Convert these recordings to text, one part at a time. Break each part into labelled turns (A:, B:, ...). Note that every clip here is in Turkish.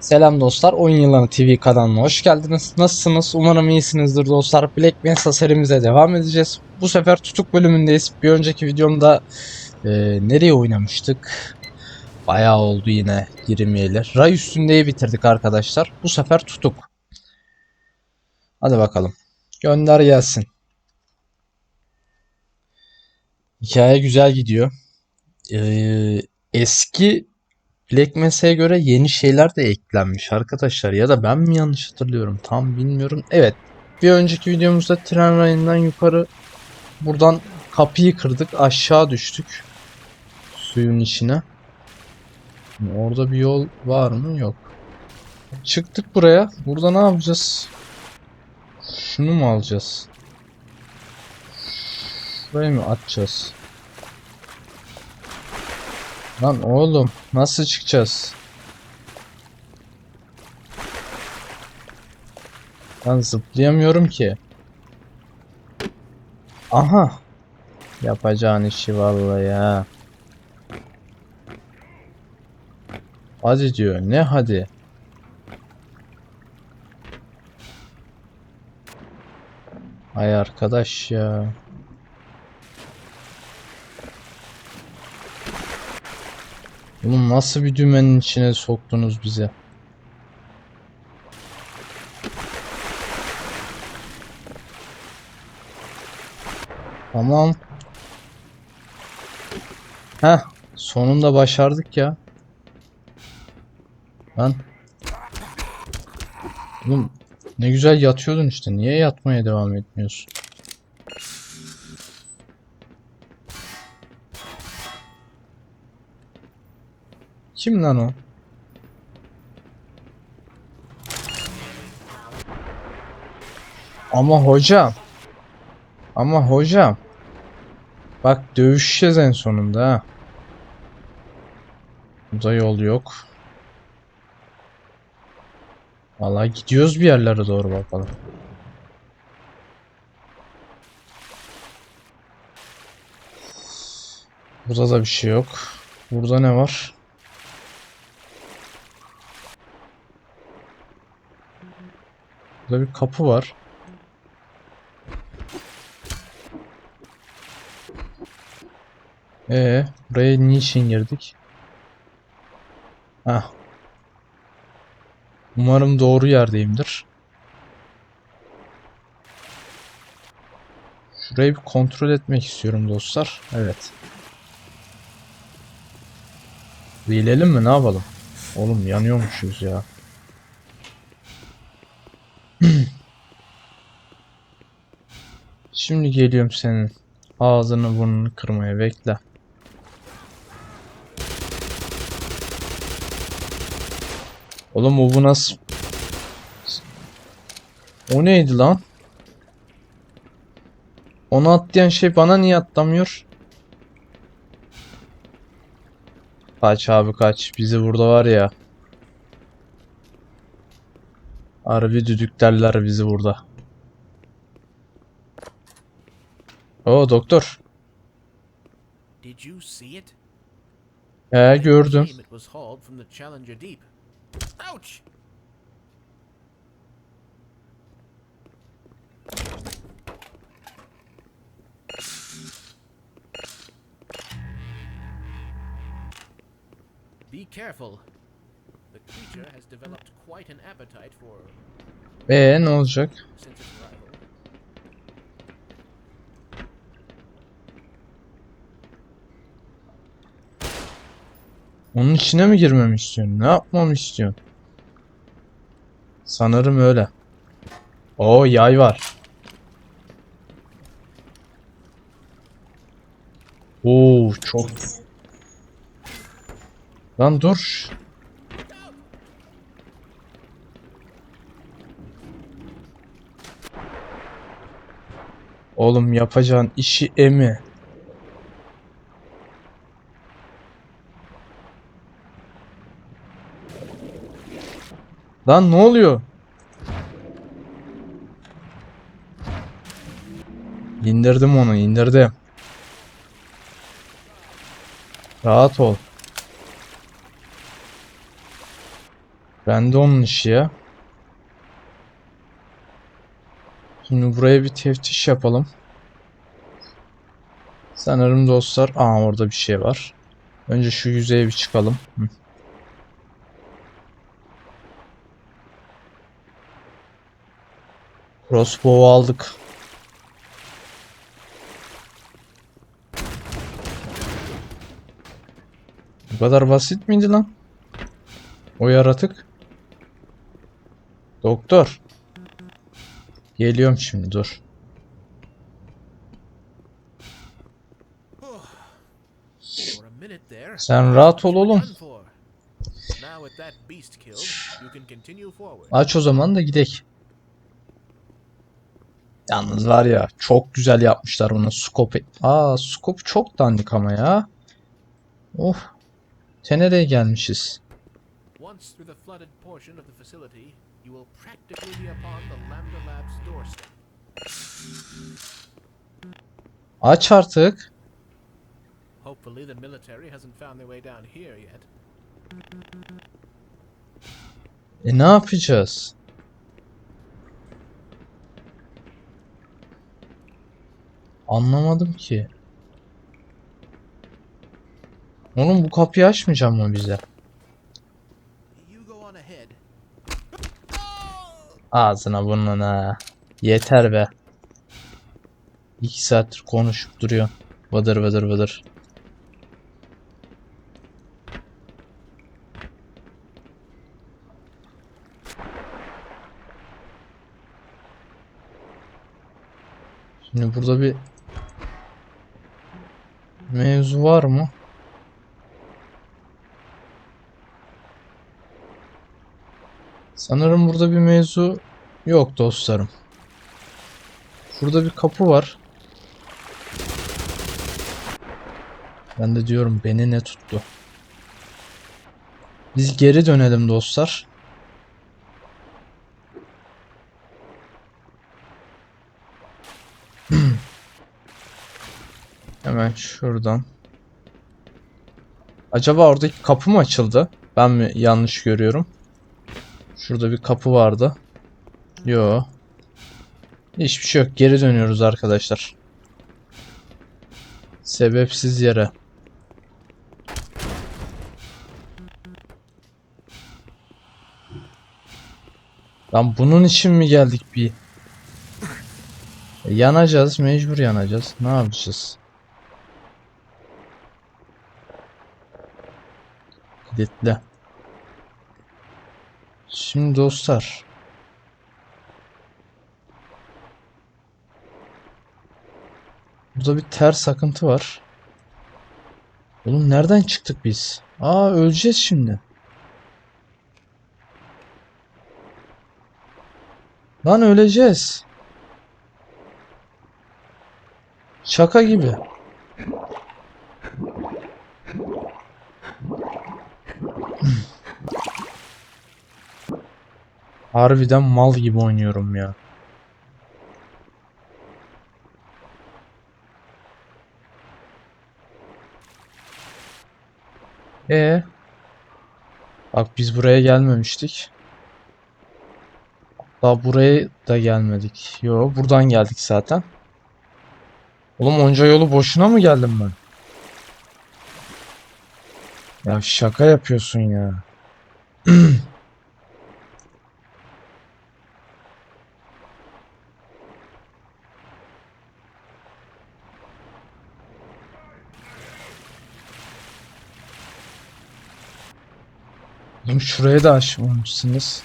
A: Selam dostlar, Oyun Yılanı TV kanalına hoş geldiniz. Nasılsınız? Umarım iyisinizdir dostlar. Black Mesa serimize devam edeceğiz. Bu sefer tutuk bölümündeyiz. Bir önceki videomda e, nereye oynamıştık? Bayağı oldu yine girmeyeli. Ray üstündeyi bitirdik arkadaşlar. Bu sefer tutuk. Hadi bakalım. Gönder gelsin. Hikaye güzel gidiyor. Ee, eski Black göre yeni şeyler de eklenmiş arkadaşlar. Ya da ben mi yanlış hatırlıyorum? Tam bilmiyorum. Evet. Bir önceki videomuzda tren rayından yukarı buradan kapıyı kırdık. Aşağı düştük. Suyun içine. Orada bir yol var mı? Yok. Çıktık buraya. Burada ne yapacağız? Şunu mu alacağız? Şurayı mı atacağız? Lan oğlum nasıl çıkacağız? Ben zıplayamıyorum ki. Aha. Yapacağın işi vallahi ya. Hadi diyor. Ne hadi? Ay arkadaş ya. Oğlum nasıl bir dümenin içine soktunuz bizi? Tamam. Heh, sonunda başardık ya. Lan. Oğlum ne güzel yatıyordun işte. Niye yatmaya devam etmiyorsun? Kim lan o? Ama hocam. Ama hocam. Bak dövüşeceğiz en sonunda ha. Burada yol yok. Vallahi gidiyoruz bir yerlere doğru bakalım. Burada da bir şey yok. Burada ne var? Burada bir kapı var. Ee, buraya niçin girdik? Hah. Umarım doğru yerdeyimdir. Şurayı bir kontrol etmek istiyorum dostlar. Evet. Bilelim mi? Ne yapalım? Oğlum yanıyormuşuz ya. Şimdi geliyorum senin ağzını burnunu kırmaya bekle. Oğlum o bu nasıl? O neydi lan? Onu atlayan şey bana niye atlamıyor? Kaç abi kaç. Bizi burada var ya. Harbi düdüklerler bizi burada. Oo doktor.
B: Did you see it?
A: He gördüm.
B: Be careful.
A: Ee ne olacak? Onun içine mi girmemi istiyorsun? Ne yapmamı istiyorsun? Sanırım öyle. Oo yay var. Oo çok. Lan dur. Oğlum yapacağın işi emi. Lan ne oluyor? İndirdim onu, indirdim. Rahat ol. Ben de onun işi ya. Şimdi buraya bir teftiş yapalım. Sanırım dostlar. Aa orada bir şey var. Önce şu yüzeye bir çıkalım. Hı. Crossbow'u aldık. Bu kadar basit miydi lan? O yaratık. Doktor. Geliyorum şimdi dur. Sen rahat ol oğlum. Aç o zaman da gidek. Yalnız var ya çok güzel yapmışlar bunu. Scope. Aa scope çok dandik ama ya. Of. Te nereye gelmişiz?
B: You will practically be upon the Lambda Labs doorstep.
A: Aç artık.
B: Hopefully, the military hasn't found their way down here yet.
A: E ne yapacağız? Anlamadım ki. Oğlum bu kapıyı açmayacak mı bize?
B: You go on ahead.
A: Ağzına burnuna. Yeter be. İki saattir konuşup duruyor. Vıdır vıdır vıdır. Şimdi burada bir mevzu var mı? Sanırım burada bir mevzu yok dostlarım. Burada bir kapı var. Ben de diyorum beni ne tuttu. Biz geri dönelim dostlar. Hemen şuradan. Acaba oradaki kapı mı açıldı? Ben mi yanlış görüyorum? Şurada bir kapı vardı. Yo. Hiçbir şey yok. Geri dönüyoruz arkadaşlar. Sebepsiz yere. Lan bunun için mi geldik bir? E, Yanacağız, mecbur yanacağız. Ne yapacağız? Kilitli. Şimdi dostlar. Burada bir ters akıntı var. Oğlum nereden çıktık biz? Aa öleceğiz şimdi. Lan öleceğiz. Şaka gibi. Harbiden mal gibi oynuyorum ya. E Bak biz buraya gelmemiştik. Daha buraya da gelmedik. Yo buradan geldik zaten. Oğlum onca yolu boşuna mı geldim ben? Ya şaka yapıyorsun ya. şuraya da açmamışsınız.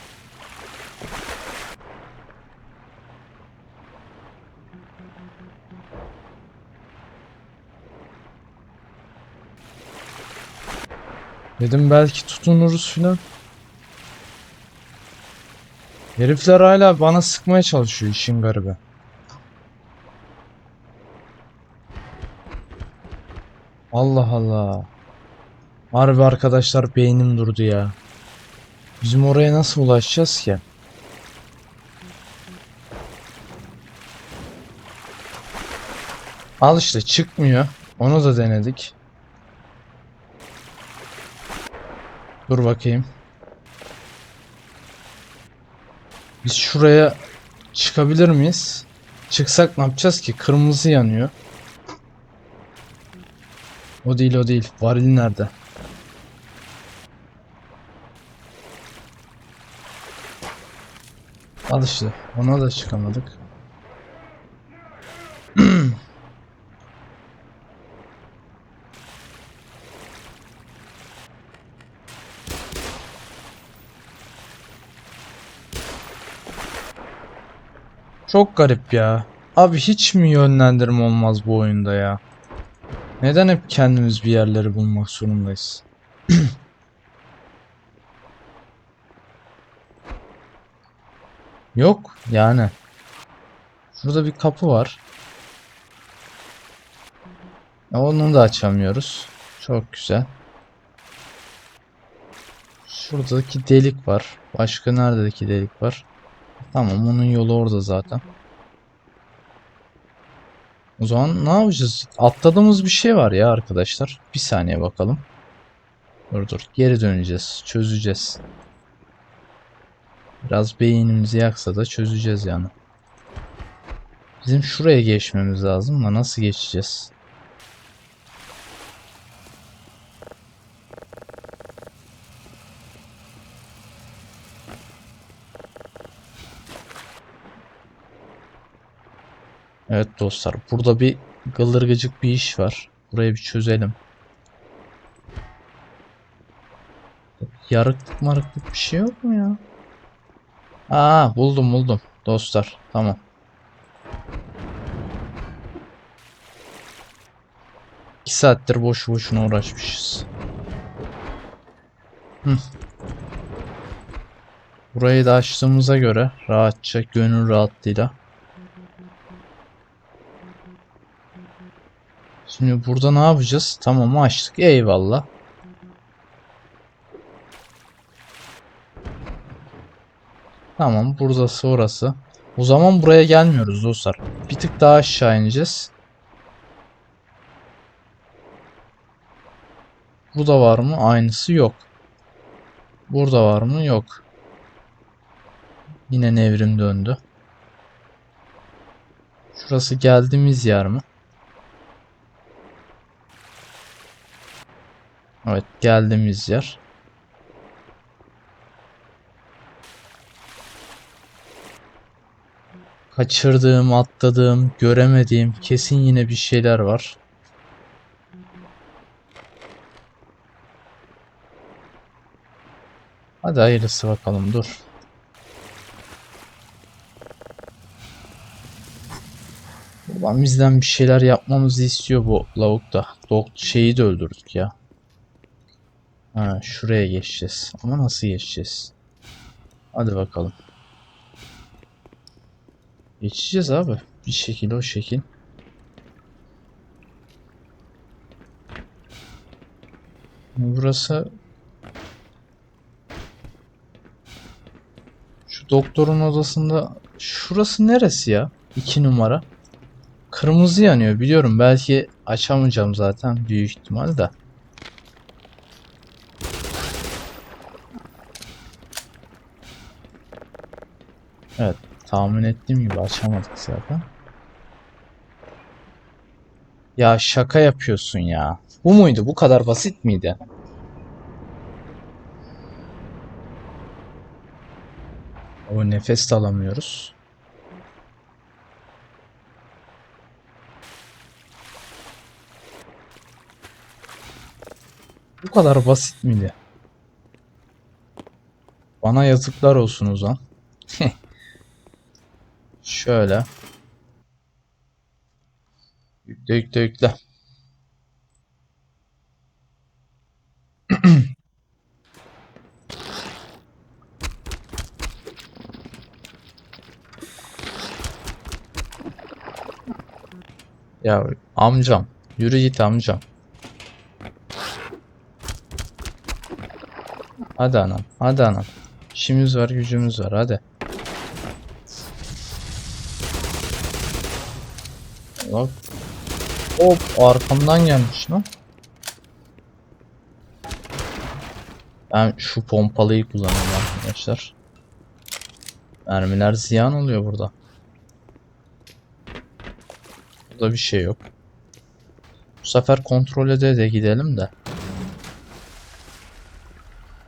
A: Dedim belki tutunuruz filan. Herifler hala bana sıkmaya çalışıyor işin garibi. Allah Allah. Harbi arkadaşlar beynim durdu ya. Bizim oraya nasıl ulaşacağız ki? Al işte çıkmıyor. Onu da denedik. Dur bakayım. Biz şuraya çıkabilir miyiz? Çıksak ne yapacağız ki? Kırmızı yanıyor. O değil o değil. Varil nerede? Al işte. Ona da çıkamadık. Çok garip ya. Abi hiç mi yönlendirme olmaz bu oyunda ya? Neden hep kendimiz bir yerleri bulmak zorundayız? Yok yani. Şurada bir kapı var. Onu da açamıyoruz. Çok güzel. Şuradaki delik var. Başka neredeki delik var? Tamam onun yolu orada zaten. O zaman ne yapacağız? Atladığımız bir şey var ya arkadaşlar. Bir saniye bakalım. Dur dur. Geri döneceğiz. Çözeceğiz. Biraz beynimizi yaksa da çözeceğiz yani. Bizim şuraya geçmemiz lazım da nasıl geçeceğiz? Evet dostlar, burada bir gıldırgıcık bir iş var. Burayı bir çözelim. Yarıklık marıklık bir şey yok mu ya? Aa buldum buldum dostlar. Tamam. İki saattir boşu boşuna uğraşmışız. Hı. Burayı da açtığımıza göre rahatça, gönül rahatlığıyla Şimdi burada ne yapacağız? Tamam açtık. Eyvallah. Tamam burası orası. O zaman buraya gelmiyoruz dostlar. Bir tık daha aşağı ineceğiz. Burada var mı? Aynısı yok. Burada var mı? Yok. Yine nevrim döndü. Şurası geldiğimiz yer mi? Evet geldiğimiz yer. Kaçırdığım, atladığım, göremediğim kesin yine bir şeyler var. Hadi hayırlısı bakalım dur. Ulan bizden bir şeyler yapmamızı istiyor bu lavuk da. Dok şeyi de öldürdük ya. Ha, şuraya geçeceğiz. Ama nasıl geçeceğiz? Hadi bakalım. Geçeceğiz abi. Bir şekilde o şekil. Burası şu doktorun odasında şurası neresi ya? 2 numara. Kırmızı yanıyor biliyorum. Belki açamayacağım zaten büyük ihtimal de. Evet, tahmin ettiğim gibi açamadık zaten. Ya şaka yapıyorsun ya. Bu muydu? Bu kadar basit miydi? O nefes de alamıyoruz. Bu kadar basit miydi? Bana yazıklar olsun Ozan. Şöyle. Yükle yükle yükle. Ya amcam. Yürü git amcam. Hadi anam. Hadi anam. İşimiz var gücümüz var hadi. Bak. Hop arkamdan gelmiş lan. Ben şu pompalıyı kullanıyorum arkadaşlar. Mermiler ziyan oluyor burada. Burada bir şey yok. Bu sefer kontrol ede de gidelim de.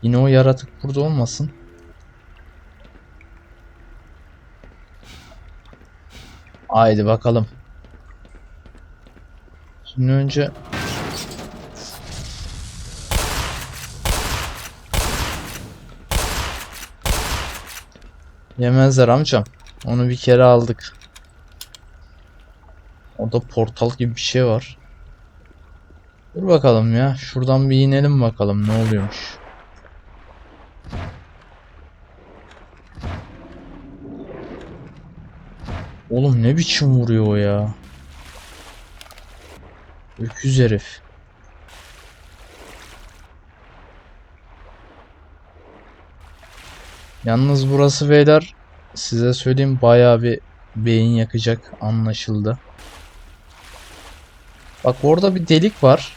A: Yine o yaratık burada olmasın. Haydi bakalım. Şimdi önce Yemezler amcam. Onu bir kere aldık. Orada portal gibi bir şey var. Dur bakalım ya. Şuradan bir inelim bakalım ne oluyormuş. Oğlum ne biçim vuruyor o ya. Öküz herif. Yalnız burası beyler size söyleyeyim bayağı bir beyin yakacak anlaşıldı. Bak orada bir delik var.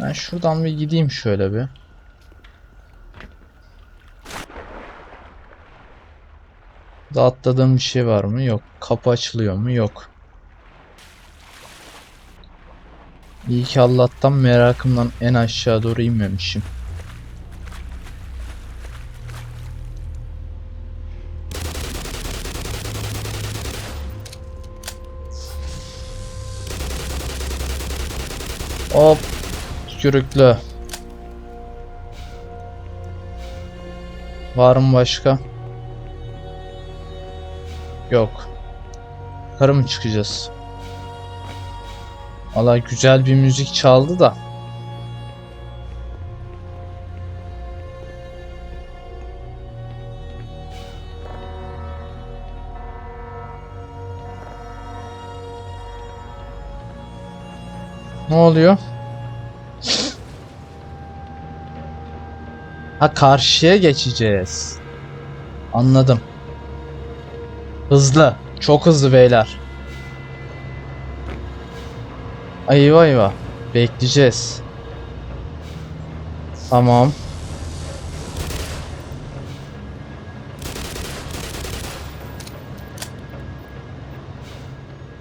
A: Ben şuradan bir gideyim şöyle bir. Burada atladığım bir şey var mı? Yok. Kapı açılıyor mu? Yok. İyi ki Allah'tan merakımdan en aşağı doğru inmemişim. Hop. Tükürüklü. Var mı başka? Yok. Yukarı mı çıkacağız? Valla güzel bir müzik çaldı da. Ne oluyor? Ha karşıya geçeceğiz. Anladım. Hızlı. Çok hızlı beyler. Eyvah eyvah. Bekleyeceğiz. Tamam.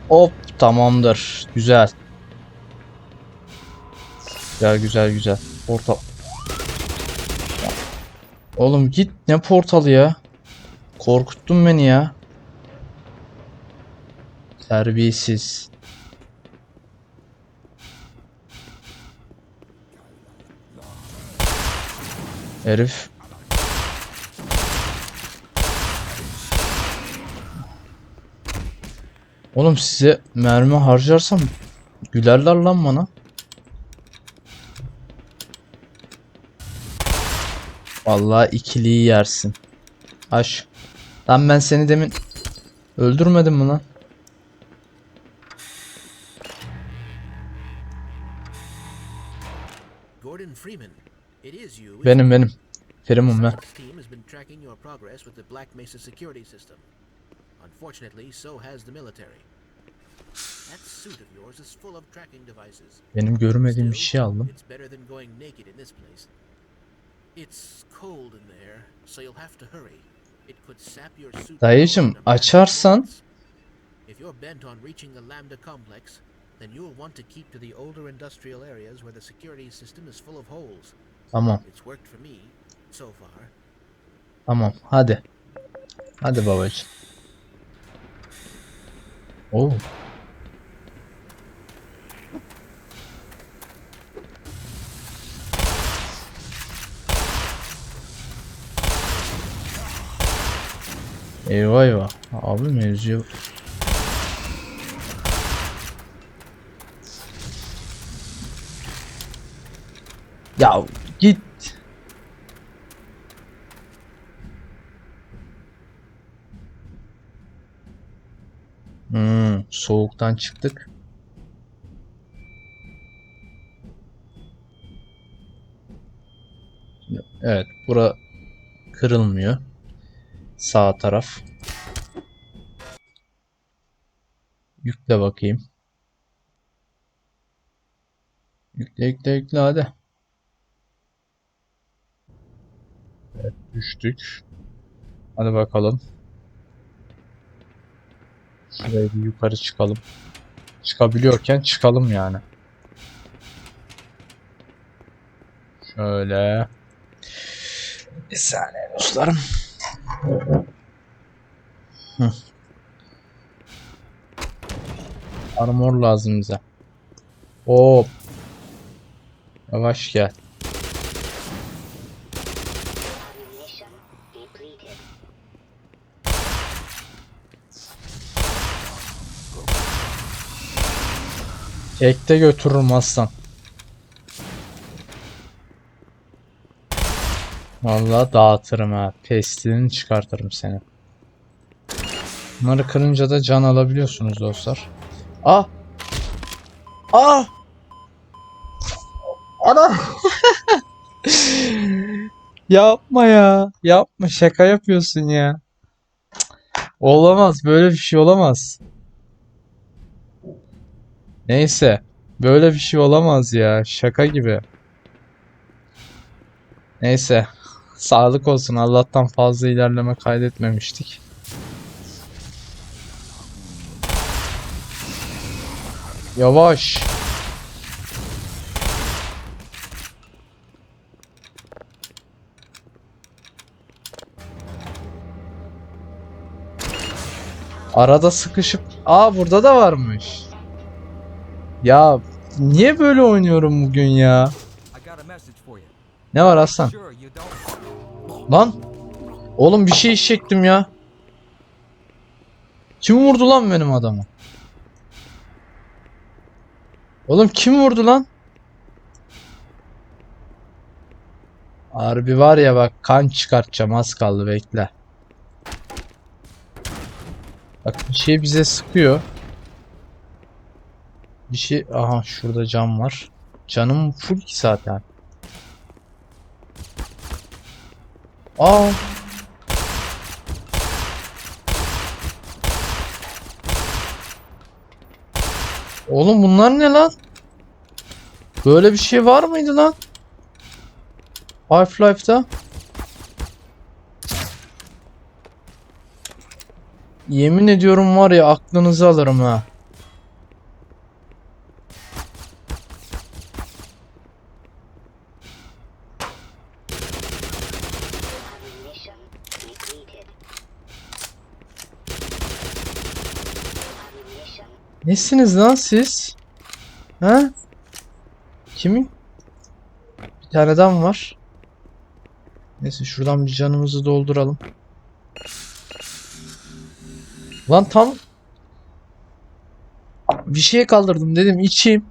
A: Hop tamamdır. Güzel. Güzel güzel güzel. Portal. Oğlum git ne portalı ya? Korkuttun beni ya. Terbiyesiz. Herif. Oğlum size mermi harcarsam gülerler lan bana. Vallahi ikiliyi yersin. Aş. Lan ben seni demin öldürmedim mi lan?
B: Gordon Freeman,
A: Benim benim. Ferimum ben.
B: Science team has been tracking your progress with the Black Mesa security system. Unfortunately, so has the military. That suit of yours is full of tracking devices.
A: Benim görmediğim bir şey aldım.
B: It's better than going naked in this place. It's cold in there, so you'll have to hurry. It could sap your suit.
A: Dayıcım, açarsan-.
B: If you're bent on reaching the Lambda complex, then you'll want to keep to the older industrial areas where the security system is full of holes.
A: Tamam. Tamam. Hadi. Hadi babacığım. Oo. Eyvah eyvah. Abi mevzuya... Ya git. Hmm, soğuktan çıktık. Evet, bura kırılmıyor. Sağ taraf. Yükle bakayım. Yükle yükle yükle hadi. Evet, düştük. Hadi bakalım. Şuraya bir yukarı çıkalım. Çıkabiliyorken çıkalım yani. Şöyle. Bir saniye dostlarım. Hı. Armor lazım bize. Hop. Yavaş gel. Tekte götürürüm aslan. Vallahi dağıtırım ha. Pestini çıkartırım seni. Bunları kırınca da can alabiliyorsunuz dostlar. Ah! Ah! Ana! Yapma ya. Yapma şaka yapıyorsun ya. Olamaz böyle bir şey olamaz. Neyse. Böyle bir şey olamaz ya. Şaka gibi. Neyse. Sağlık olsun. Allah'tan fazla ilerleme kaydetmemiştik. Yavaş. Arada sıkışıp... Aa burada da varmış. Ya niye böyle oynuyorum bugün ya? Ne var aslan? Lan! Oğlum bir şey çektim ya. Kim vurdu lan benim adamı? Oğlum kim vurdu lan? Harbi var ya bak kan çıkartacağım az kaldı bekle. Bak bir şey bize sıkıyor. Bir şey aha şurada cam var. Canım full ki zaten. Aa Oğlum bunlar ne lan? Böyle bir şey var mıydı lan? Half-Life'da. Yemin ediyorum var ya aklınızı alırım ha. Nesiniz lan siz? Ha? Kimin? Bir tane adam var. Neyse şuradan bir canımızı dolduralım. Lan tam bir şeye kaldırdım dedim içeyim.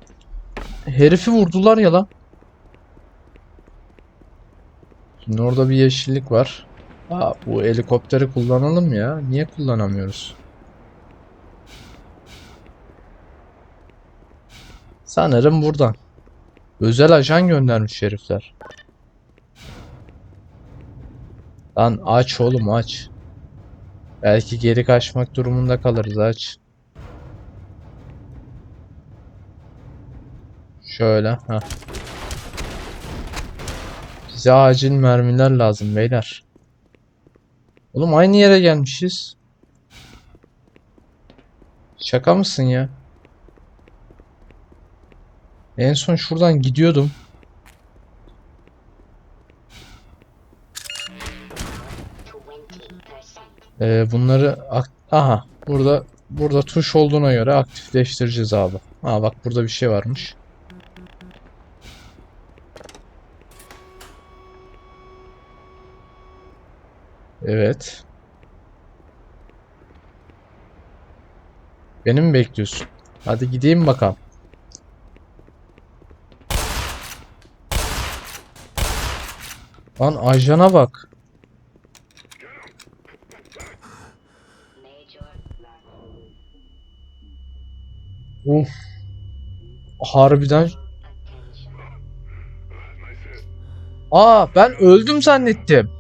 A: Herifi vurdular ya lan. Şimdi orada bir yeşillik var. Aa, bu helikopteri kullanalım ya. Niye kullanamıyoruz? Sanırım buradan. Özel ajan göndermiş herifler. Lan aç oğlum aç. Belki geri kaçmak durumunda kalırız aç. Şöyle ha. Bize acil mermiler lazım beyler. Oğlum aynı yere gelmişiz. Şaka mısın ya? En son şuradan gidiyordum. Ee, bunları aha burada burada tuş olduğuna göre aktifleştireceğiz abi. Ha bak burada bir şey varmış. Evet. Beni mi bekliyorsun? Hadi gideyim bakalım. Lan ajana bak. Uf. Harbiden. Aa ben öldüm zannettim.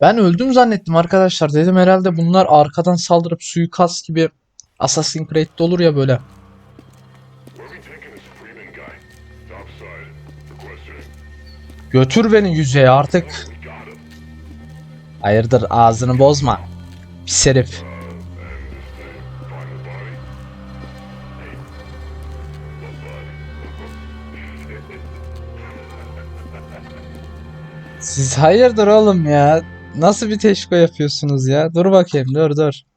A: Ben öldüm zannettim arkadaşlar. Dedim herhalde bunlar arkadan saldırıp suikast gibi Assassin's Creed'de olur ya böyle. Götür beni yüzeye artık. Hayırdır ağzını bozma. Pis herif. Siz hayırdır oğlum ya? Nasıl bir teşko yapıyorsunuz ya? Dur bakayım dur dur.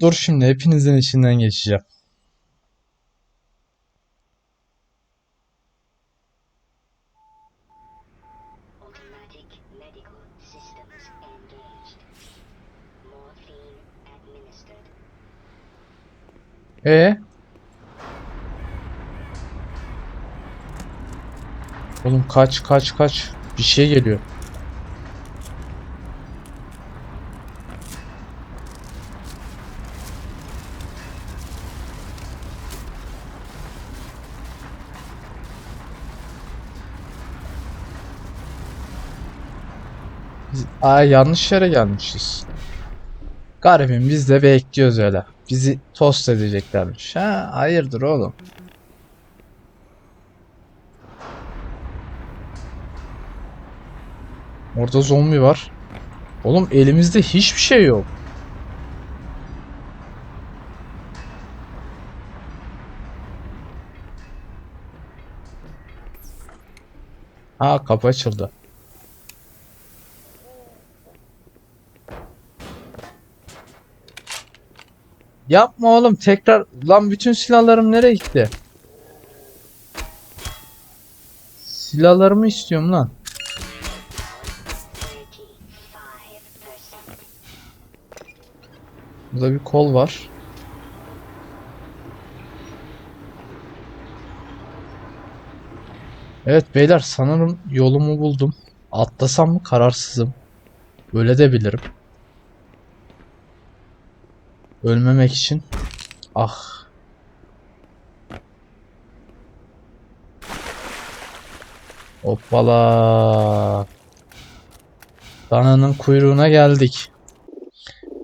A: Dur şimdi hepinizin içinden geçeceğim. E Oğlum kaç kaç kaç. Bir şey geliyor. Biz- Aa yanlış yere gelmişiz. Garibim biz de bekliyoruz öyle. Bizi tost edeceklermiş. Ha, hayırdır oğlum. Orada zombi var. Oğlum elimizde hiçbir şey yok. Ha kapı açıldı. Yapma oğlum tekrar lan bütün silahlarım nereye gitti? Silahlarımı istiyorum lan.
C: 35%.
A: Burada bir kol var. Evet beyler sanırım yolumu buldum. Atlasam mı kararsızım. Öyle de bilirim. Ölmemek için. Ah. Hoppala. Dananın kuyruğuna geldik.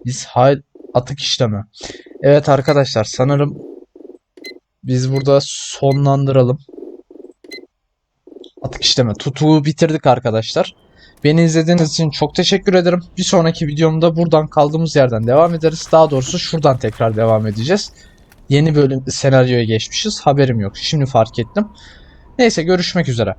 A: Biz hay atık işlemi. Evet arkadaşlar sanırım biz burada sonlandıralım. Atık işlemi. Tutuğu bitirdik arkadaşlar. Beni izlediğiniz için çok teşekkür ederim. Bir sonraki videomda buradan kaldığımız yerden devam ederiz. Daha doğrusu şuradan tekrar devam edeceğiz. Yeni bölüm senaryoya geçmişiz. Haberim yok. Şimdi fark ettim. Neyse görüşmek üzere.